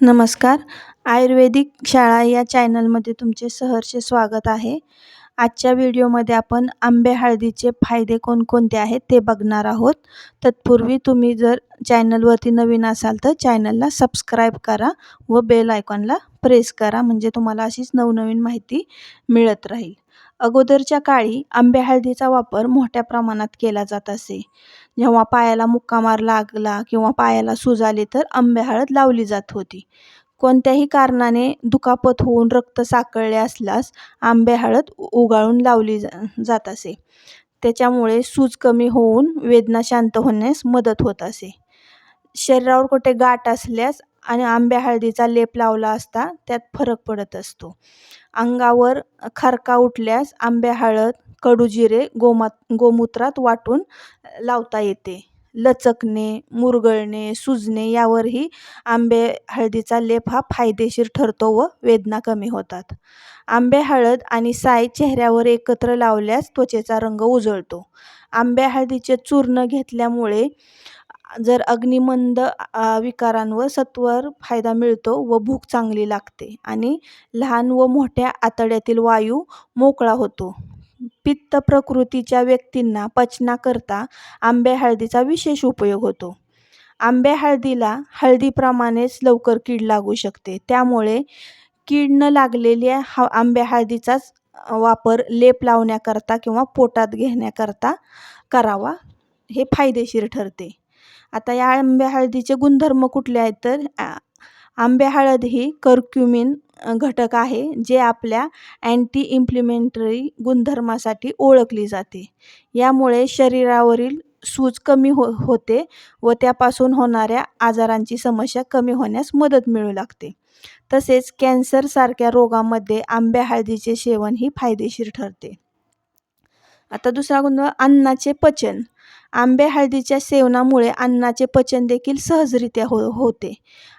नमस्कार. आयुर्वेदिक शाळा या चॅनलमध्ये तुमचे सहर्ष स्वागत आहे. आजच्या व्हिडिओमध्ये आपण आंबे हळदीचे फायदे कोणकोणते आहेत ते बघणार आहोत. तत्पूर्वी तुम्ही जर चॅनलवरती नवीन असाल तर चॅनलला सबस्क्राईब करा व बेल आयकॉनला प्रेस करा. म्हणजे तुम्हाला अशीच नवनवीन माहिती मिळत राहील. अगोदरच्या काळी आंबे हळदीचा वापर मोठ्या प्रमाणात केला जात असे. जेव्हा पायाला मुक्कामार लागला किंवा पायाला सूज आली तर आंबे हळद लावली जात होती. कोणत्याही कारणाने दुखापत होऊन रक्त साकळले असल्यास आंबे हळद उगाळून लावली जात असे. त्याच्यामुळे सूज कमी होऊन वेदना शांत होण्यास मदत होत असे. शरीरावर कुठे गाठ असल्यास आणि आंब्या हळदीचा लेप लावला असता त्यात फरक पडत असतो. अंगावर खारका उठल्यास आंब्या हळद कडूजिरे गोमात गोमूत्रात वाटून लावता येते. लचकणे मुरगळणे सुजणे यावरही आंबे हळदीचा लेप हा फायदेशीर ठरतो व वेदना कमी होतात. आंबे हळद आणि साय चेहऱ्यावर एकत्र लावल्यास त्वचेचा रंग उजळतो. आंब्या हळदीचे चूर्ण घेतल्यामुळे जर अग्निमंद विकारांवर सत्वर फायदा मिळतो व भूक चांगली लागते आणि लहान व मोठ्या आतड्यातील वायू मोकळा होतो. पित्त प्रकृतीच्या व्यक्तींना पचनाकरता आंबे हळदीचा विशेष उपयोग होतो. आंबे हळदीला हळदीप्रमाणेच लवकर कीड लागू शकते. त्यामुळे कीड न लागलेल्या हा आंब्या हळदीचाच वापर लेप लावण्याकरता किंवा पोटात घेण्याकरता करावा हे फायदेशीर ठरते. आता या आंब्या हळदीचे गुणधर्म कुठले आहेत? तर आंबे हळद ही कर्क्युमिन घटक आहे जे आपल्या अँटी इम्प्लिमेंटरी गुणधर्मासाठी ओळखली जाते. यामुळे शरीरावरील सूज कमी हो होते व त्यापासून होणाऱ्या आजारांची समस्या कमी होण्यास मदत मिळू लागते. तसेच कॅन्सरसारख्या रोगामध्ये आंब्या हळदीचे सेवन ही फायदेशीर ठरते. आता दुसरा गुण अन्नाचे पचन. आंबे हळदीच्या सेवनामुळे अन्नाचे पचन देखील सहजरित्या हो होते.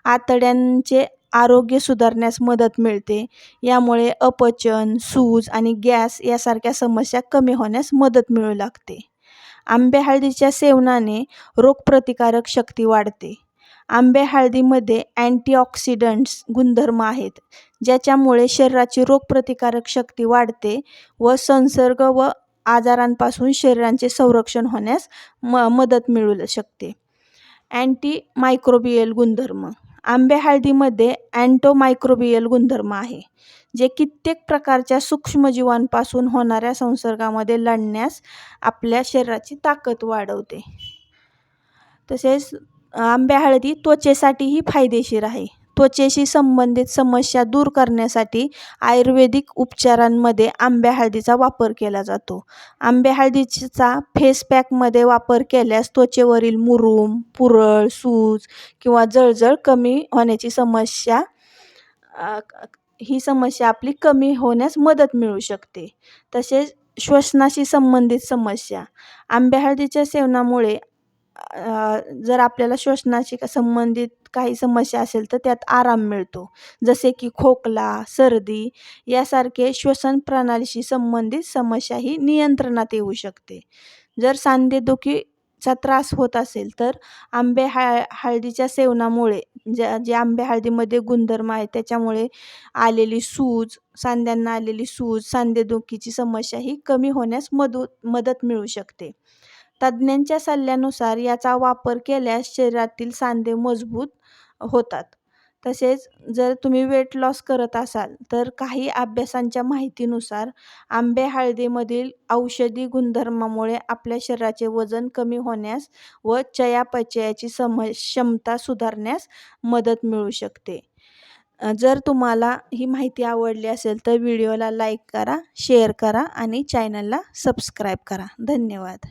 आतड्यांचे आरोग्य सुधारण्यास मदत मिळते. यामुळे अपचन सूज आणि गॅस यासारख्या समस्या कमी होण्यास मदत मिळू लागते. आंबे हळदीच्या सेवनाने रोगप्रतिकारक शक्ती वाढते. आंबे हळदीमध्ये अँटीऑक्सिडंट्स गुणधर्म आहेत ज्याच्यामुळे शरीराची रोगप्रतिकारक शक्ती वाढते व संसर्ग व आजारांपासून शरीरांचे संरक्षण होण्यास म मदत मिळू शकते. अँटी मायक्रोबियल गुणधर्म. आंबे हळदीमध्ये अँटोमायक्रोबियल गुणधर्म आहे जे कित्येक प्रकारच्या सूक्ष्मजीवांपासून होणाऱ्या संसर्गामध्ये लढण्यास आपल्या शरीराची ताकद वाढवते. तसेच आंबे हळदी त्वचेसाठीही फायदेशीर आहे. त्वचेशी संबंधित समस्या दूर करण्यासाठी आयुर्वेदिक उपचारांमध्ये आंब्या हळदीचा वापर केला जातो. आंब्या हळदीचा फेस पॅकमध्ये वापर केल्यास त्वचेवरील मुरूम पुरळ सूज किंवा जळजळ कमी होण्याची समस्या ही समस्या आपली कमी होण्यास मदत मिळू शकते. तसेच श्वसनाशी संबंधित समस्या. आंब्या हळदीच्या सेवनामुळे जर आपल्याला श्वसनाशी संबंधित काही समस्या असेल तर त्यात आराम मिळतो. जसे की खोकला सर्दी यासारखे श्वसन प्रणालीशी संबंधित समस्या ही नियंत्रणात येऊ शकते. जर सांधेदुखीचा त्रास होत असेल तर आंबे हाळ हळदीच्या सेवनामुळे ज्या जे आंबे हळदीमध्ये गुणधर्म आहे त्याच्यामुळे आलेली सूज सांध्यांना आलेली सूज सांधेदुखीची समस्या ही कमी होण्यास मदू मदत मिळू शकते. तज्ज्ञांच्या सल्ल्यानुसार याचा वापर केल्यास शरीरातील सांधे मजबूत होतात. तसेच जर तुम्ही वेट लॉस करत असाल तर काही अभ्यासांच्या माहितीनुसार आंबे हळदीमधील औषधी गुणधर्मामुळे आपल्या शरीराचे वजन कमी होण्यास व चयापचयाची सम क्षमता सुधारण्यास मदत मिळू शकते. जर तुम्हाला ही माहिती आवडली असेल तर व्हिडिओला लाईक करा शेअर करा आणि चॅनलला सबस्क्राईब करा. धन्यवाद.